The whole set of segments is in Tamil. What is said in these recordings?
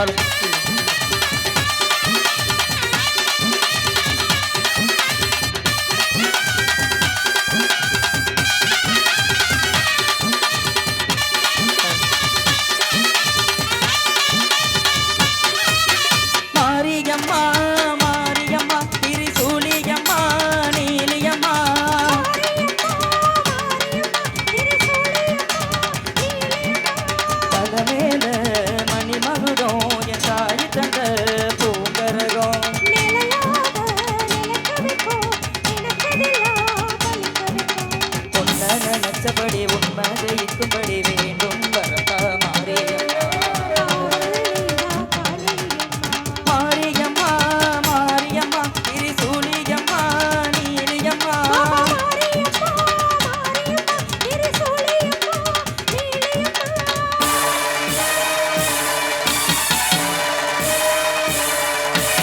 আমার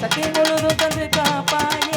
சத்தியம் முழுதும் தந்து காப்பாயே